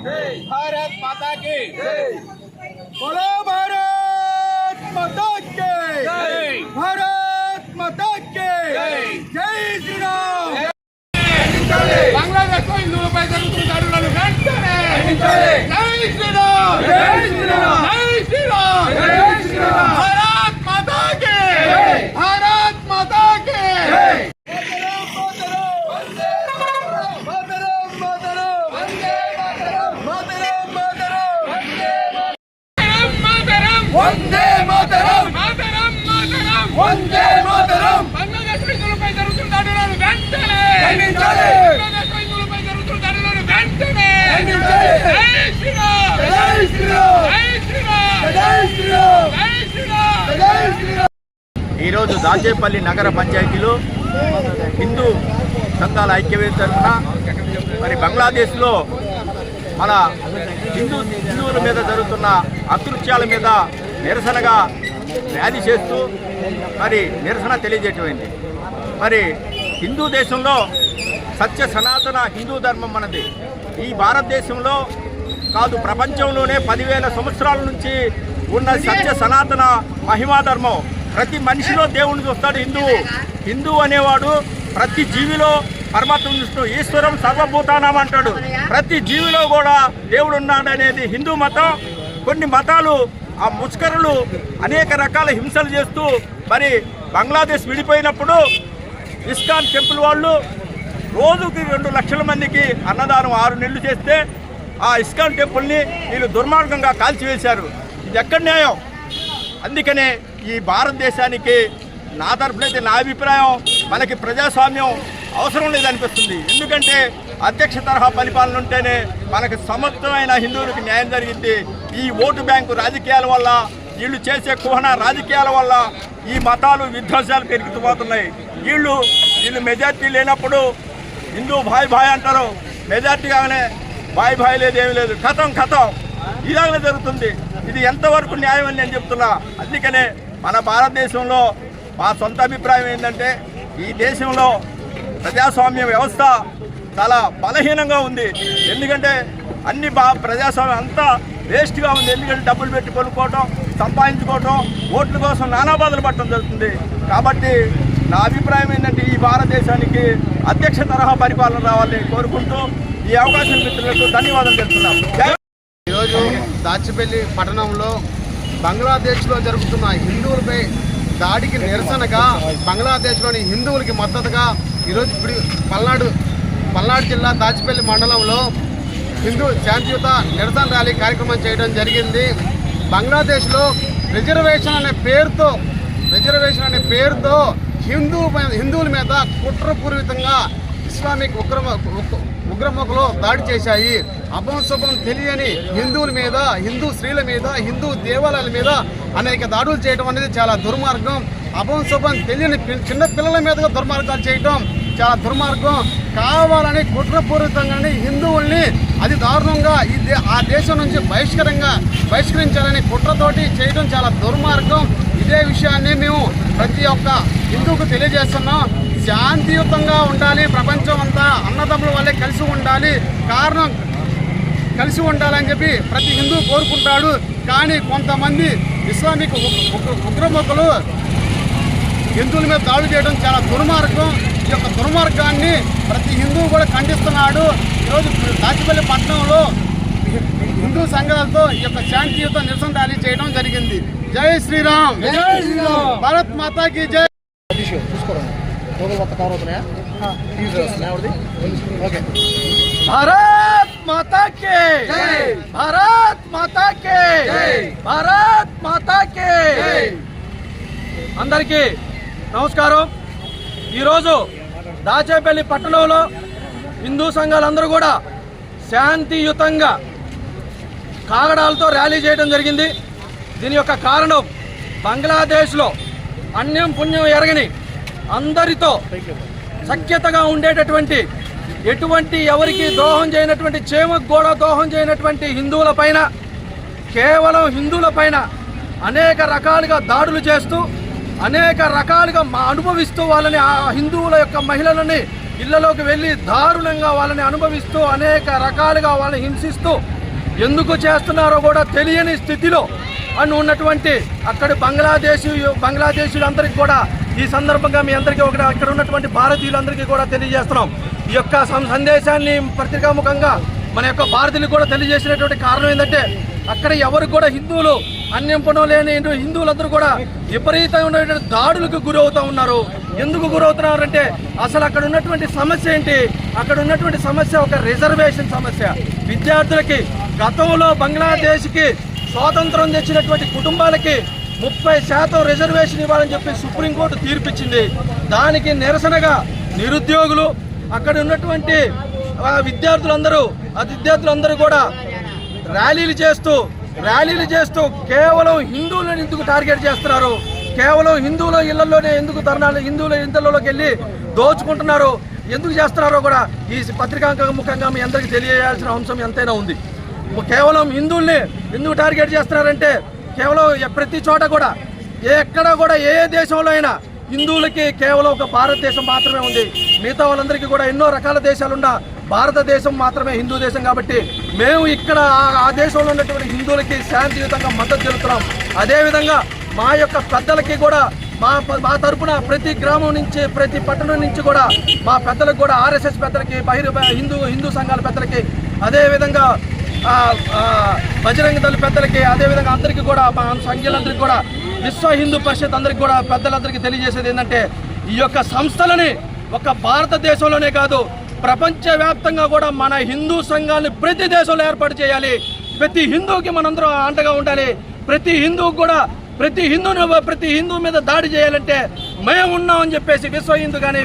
भारत माता की भारत माता की बोलो भारत माता के भारत माता के जय श्री राम బంగ్లాదేశ్ లో హిందువులపై జరుగుతున్న దాడులను వెంటనే జై శ్రీరామ్ జై శ్రీరామ్ జై శ్రీరామ్ వందే మాతరం! మాతరం మాతరం! వందే మాతరం! బంగ్లాదేశ్ హిందువులపై జరుగుతున్న దాడులను వెంటనే! ఖండించాలి బంగ్లాదేశ్ హిందువులపై జరుగుతున్న దాడులను వెంటనే! ఖండించాలి జై శ్రీరామ్! జై శ్రీరామ్! జై శ్రీరామ్! జై శ్రీరామ్! జై శ్రీరామ్! జై శ్రీరామ్! ఈరోజు దాచేపల్లి నగర పంచాయతీలో హిందూ సంఘాల ఐక్యవేద తరఫున మరి బంగ్లాదేశ్లో మన హిందూ హిందువుల మీద జరుగుతున్న అకృత్యాల మీద నిరసనగా ర్యాలీ చేస్తూ మరి నిరసన తెలియజేయటమైంది. మరి హిందూ దేశంలో సత్య సనాతన హిందూ ధర్మం మనది ఈ భారతదేశంలో కాదు ప్రపంచంలోనే పదివేల సంవత్సరాల నుంచి ఉన్న సత్య సనాతన మహిమా ధర్మం. ప్రతి మనిషిలో దేవుడిని చూస్తాడు హిందువు హిందువు అనేవాడు ప్రతి జీవిలో పరమాత్మ విష్ణు ఈశ్వరం సర్వభూతానం అంటాడు. ప్రతి జీవిలో కూడా దేవుడు ఉన్నాడు అనేది హిందూ మతం. కొన్ని మతాలు ఆ ముష్కరులు అనేక రకాల హింసలు చేస్తూ మరి బంగ్లాదేశ్ విడిపోయినప్పుడు ఇస్కాన్ టెంపుల్ వాళ్ళు రోజుకి రెండు లక్షల మందికి అన్నదానం ఆరు నెలలు చేస్తే ఆ ఇస్కాన్ టెంపుల్ని వీళ్ళు దుర్మార్గంగా కాల్చివేశారు. ఇది ఎక్కడ న్యాయం? అందుకనే ఈ భారతదేశానికి నా తరఫునైతే నా అభిప్రాయం మనకి ప్రజాస్వామ్యం అవసరం లేదనిపిస్తుంది ఎందుకంటే అధ్యక్ష తరహా పరిపాలన ఉంటేనే మనకు సమర్థమైన హిందువులకు న్యాయం జరిగింది ఈ ఓటు బ్యాంకు రాజకీయాల వల్ల వీళ్ళు చేసే కుహన రాజకీయాల వల్ల ఈ మతాలు విధ్వంసాలు పెరుగుతుపోతున్నాయి వీళ్ళు వీళ్ళు మెజార్టీ లేనప్పుడు హిందూ భాయ్ భాయ్ అంటారు. మెజార్టీ కాగానే భాయ్ భాయ్ లేదు ఏమి లేదు. కథం కథం. ఇలాగనే జరుగుతుంది. ఇది ఎంతవరకు న్యాయం అని నేను చెప్తున్నా. అందుకనే మన భారతదేశంలో మా సొంత అభిప్రాయం ఏంటంటే ఈ దేశంలో ప్రజాస్వామ్య వ్యవస్థ చాలా బలహీనంగా ఉంది. ఎందుకంటే అన్ని బా ప్రజాస్వామ్యం అంతా వేస్ట్గా ఉంది. ఎందుకంటే డబ్బులు పెట్టి కొనుక్కోవటం సంపాదించుకోవటం ఓట్ల కోసం నానా బాధలు పట్టడం జరుగుతుంది. కాబట్టి నా అభిప్రాయం ఏంటంటే ఈ భారతదేశానికి అధ్యక్ష తరహా పరిపాలన రావాలని కోరుకుంటూ ఈ అవకాశం మిత్రులకు ధన్యవాదాలు తెలుపుతున్నాం. ఈరోజు దాచిపల్లి పట్టణంలో బంగ్లాదేశ్లో జరుగుతున్న హిందువులపై దాడికి నిరసనగా బంగ్లాదేశ్లోని హిందువులకి మద్దతుగా ఈరోజు ఇప్పుడు పల్నాడు పల్నాడు జిల్లా దాచిపల్లి మండలంలో హిందూ శాంతియుత నిరసన ర్యాలీ కార్యక్రమం చేయడం జరిగింది. బంగ్లాదేశ్లో రిజర్వేషన్ అనే పేరుతో రిజర్వేషన్ అనే పేరుతో హిందూ హిందువుల మీద కుట్రపూర్వితంగా ఇస్లామిక్ ఉగ్రమ ఉక్- ఉగ్రముఖలు దాడి చేశాయి. అభంశుభం తెలియని హిందువుల మీద హిందూ స్త్రీల మీద హిందూ దేవాలయాల మీద అనేక దాడులు చేయడం అనేది చాలా దుర్మార్గం. అభంశుభం తెలియని పి- చిన్న పిల్లల మీద దుర్మార్గాలు చేయటం చాలా దుర్మార్గం. కావాలని కుట్రపూరితంగానే హిందువుల్ని అది దారుణంగా ఈ ఆ దేశం నుంచి బహిష్కరంగా బహిష్కరించాలని కుట్రతోటి చేయడం చాలా దుర్మార్గం. ఇదే విషయాన్ని మేము ప్రతి ఒక్క హిందువుకు తెలియజేస్తున్నాం. శాంతియుతంగా ఉండాలి ప్రపంచం అంతా. అన్నదమ్ముల వల్లే కలిసి ఉండాలి. కారణం కలిసి ఉండాలని చెప్పి ప్రతి హిందూ కోరుకుంటాడు. కానీ కొంతమంది ఇస్లామిక్ ఉగ్- ఉగ్రముఖులు హిందువుల మీద దాడులు చేయడం చాలా దుర్మార్గం. యొక్క దుర్మార్గాన్ని ప్రతి హిందువు కూడా ఖండిస్తున్నాడు. ఈరోజు దాచిపల్లి పట్టణంలో హిందూ సంఘాలతో ఈ యొక్క శాంతియుత నిరసన ర్యాలీ చేయడం జరిగింది. జై శ్రీరామ్! భారత్ మాతాకి జై! భారత్ మాతా కే భారత్ మాతా కే భారత్ మాతా కే అందరికీ నమస్కారం. ఈరోజు దాచేపల్లి పట్టణంలో హిందూ సంఘాలందరూ కూడా శాంతియుతంగా కాగడాలతో ర్యాలీ చేయడం జరిగింది. దీని యొక్క కారణం బంగ్లాదేశ్లో అన్యం పుణ్యం ఎరగని అందరితో సఖ్యతగా ఉండేటటువంటి ఎటువంటి ఎవరికి దోహం చేయనటువంటి చేమకు కూడా దోహం చేయనటువంటి హిందువుల పైన కేవలం హిందువుల పైన అనేక రకాలుగా దాడులు చేస్తూ అనేక రకాలుగా మా అనుభవిస్తూ వాళ్ళని ఆ హిందువుల యొక్క మహిళలని ఇళ్ళలోకి వెళ్ళి దారుణంగా వాళ్ళని అనుభవిస్తూ అనేక రకాలుగా వాళ్ళని హింసిస్తూ ఎందుకు చేస్తున్నారో కూడా తెలియని స్థితిలో అని ఉన్నటువంటి అక్కడ బంగ్లాదేశ్ బంగ్లాదేశీయులందరికీ కూడా ఈ సందర్భంగా మీ అందరికీ ఒకటి అక్కడ ఉన్నటువంటి భారతీయులందరికీ కూడా తెలియజేస్తున్నాం. ఈ యొక్క సందేశాన్ని పత్రికాముఖంగా మన యొక్క భారతీయులు కూడా తెలియజేసినటువంటి కారణం ఏంటంటే అక్కడ ఎవరు కూడా హిందువులు అన్యంపడం లేని హిందువులందరూ కూడా విపరీతమైనటువంటి దాడులకు గురవుతూ ఉన్నారు. ఎందుకు గురవుతున్నారు అంటే అసలు అక్కడ ఉన్నటువంటి సమస్య ఏంటి? అక్కడ ఉన్నటువంటి సమస్య ఒక రిజర్వేషన్ సమస్య. విద్యార్థులకి గతంలో బంగ్లాదేశ్కి స్వాతంత్రం తెచ్చినటువంటి కుటుంబాలకి ముప్పై శాతం రిజర్వేషన్ ఇవ్వాలని చెప్పి సుప్రీంకోర్టు తీర్పిచ్చింది. దానికి నిరసనగా నిరుద్యోగులు అక్కడ ఉన్నటువంటి విద్యార్థులందరూ ఆ విద్యార్థులందరూ కూడా ర్యాలీలు చేస్తూ ర్యాలీలు చేస్తూ కేవలం హిందువులను ఎందుకు టార్గెట్ చేస్తున్నారు? కేవలం హిందువుల ఇళ్ళలోనే ఎందుకు ధర్నాలు హిందువుల ఇళ్ళలోకి వెళ్ళి దోచుకుంటున్నారు? ఎందుకు చేస్తున్నారో కూడా ఈ పత్రికా ముఖంగా మీ అందరికీ తెలియజేయాల్సిన అంశం ఎంతైనా ఉంది. కేవలం హిందువుల్ని ఎందుకు టార్గెట్ చేస్తున్నారంటే కేవలం ప్రతి చోట కూడా ఎక్కడ కూడా ఏ దేశంలో అయినా హిందువులకి కేవలం ఒక భారతదేశం మాత్రమే ఉంది. మిగతా వాళ్ళందరికీ కూడా ఎన్నో రకాల దేశాలుండా భారతదేశం మాత్రమే హిందూ దేశం కాబట్టి మేము ఇక్కడ ఆ- దేశంలో ఉన్నటువంటి హిందువులకి శాంతియుతంగా మద్దతు తెలుపుతున్నాం. అదేవిధంగా మా యొక్క పెద్దలకి కూడా మా మా తరపున ప్రతి గ్రామం నుంచి ప్రతి పట్టణం నుంచి కూడా మా పెద్దలకు కూడా ఆర్ఎస్ఎస్ పెద్దలకి బహిర్ హిందూ హిందూ సంఘాల పెద్దలకి అదేవిధంగా బజరంగ దళ పెద్దలకి అదేవిధంగా అందరికీ కూడా మా సంఖ్యలందరికీ కూడా విశ్వ హిందూ పరిషత్ అందరికీ కూడా పెద్దలందరికీ తెలియజేసేది ఏంటంటే ఈ యొక్క సంస్థలని ఒక భారతదేశంలోనే కాదు ప్రపంచవ్యాప్తంగా కూడా మన హిందూ సంఘాన్ని ప్రతి దేశంలో ఏర్పాటు చేయాలి. ప్రతి హిందూకి మనందరం అండగా ఉండాలి. ప్రతి హిందువుకి కూడా ప్రతి హిందువుని ప్రతి హిందూ మీద దాడి చేయాలంటే మేము ఉన్నామని చెప్పేసి విశ్వ హిందూ కానీ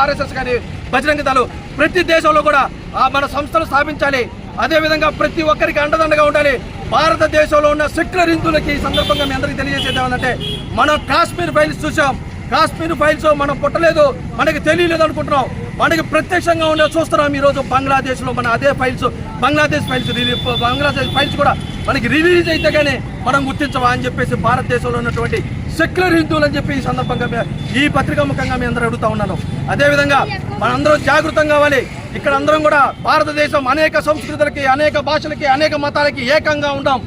ఆర్ఎస్ఎస్ కానీ బజరంగ దళం ప్రతి దేశంలో కూడా ఆ మన సంస్థలు స్థాపించాలి. అదేవిధంగా ప్రతి ఒక్కరికి అండదండగా ఉండాలి. భారతదేశంలో ఉన్న సెక్యులర్ హిందువులకి ఈ సందర్భంగా మీ అందరికీ తెలియజేసేది ఏమంటే మనం కాశ్మీర్ ఫైల్స్ చూసాం. కాశ్మీర్ ఫైల్స్ మనం పుట్టలేదు మనకి తెలియలేదు అనుకుంటున్నాం. మనకి ప్రత్యక్షంగా ఉండే చూస్తున్నాం ఈరోజు బంగ్లాదేశ్లో మన అదే files Bangladesh files relief Bangladesh files కూడా మనకి రిలీజ్ అయితే కానీ మనం గుర్తించవా అని చెప్పేసి భారతదేశంలో ఉన్నటువంటి సెక్యులర్ హిందువులు అని చెప్పి ఈ సందర్భంగా ఈ పత్రికా ముఖంగా మీ అందరూ అడుగుతా ఉన్నాను. అదేవిధంగా మనందరం జాగృతం కావాలి. ఇక్కడ అందరం కూడా భారతదేశం అనేక సంస్కృతులకి అనేక భాషలకి అనేక మతాలకి ఏకంగా ఉన్నాం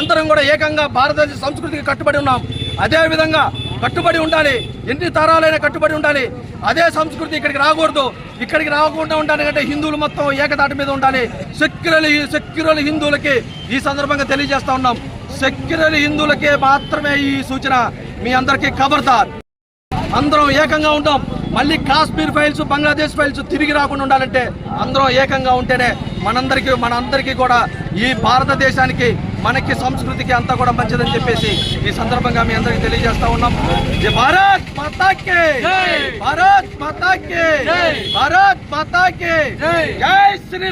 అందరం కూడా ఏకంగా భారతదేశ సంస్కృతికి కట్టుబడి ఉన్నాం. అదేవిధంగా కట్టుబడి ఉండాలి. ఎన్ని తరాలైనా కట్టుబడి ఉండాలి. అదే సంస్కృతి ఇక్కడికి రాకూడదు. ఇక్కడికి రాకుండా ఉండాలంటే హిందువులు మొత్తం ఏకతాటి మీద ఉండాలి. సెక్యులర్ సెక్యులర్ హిందువులకి ఈ సందర్భంగా తెలియజేస్తా ఉన్నాం. సెక్యులర్ హిందువులకే మాత్రమే ఈ సూచన. మీ అందరికీ కబర్దార్. అందరం ఏకంగా ఉంటాం మళ్ళీ కాశ్మీర్ ఫైల్స్ బంగ్లాదేశ్ ఫైల్స్ తిరిగి రాకుండా ఉండాలంటే అందరం ఏకంగా ఉంటేనే మనందరికీ మనందరికీ కూడా ఈ భారతదేశానికి మనకి సంస్కృతికి అంతా కూడా మంచిదని చెప్పేసి ఈ సందర్భంగా మీ అందరికీ తెలియజేస్తా ఉన్నాం. భారత్ మాతాకే! భారత్ మాతాకే! భారత్ మాతాకే! జై శ్రీ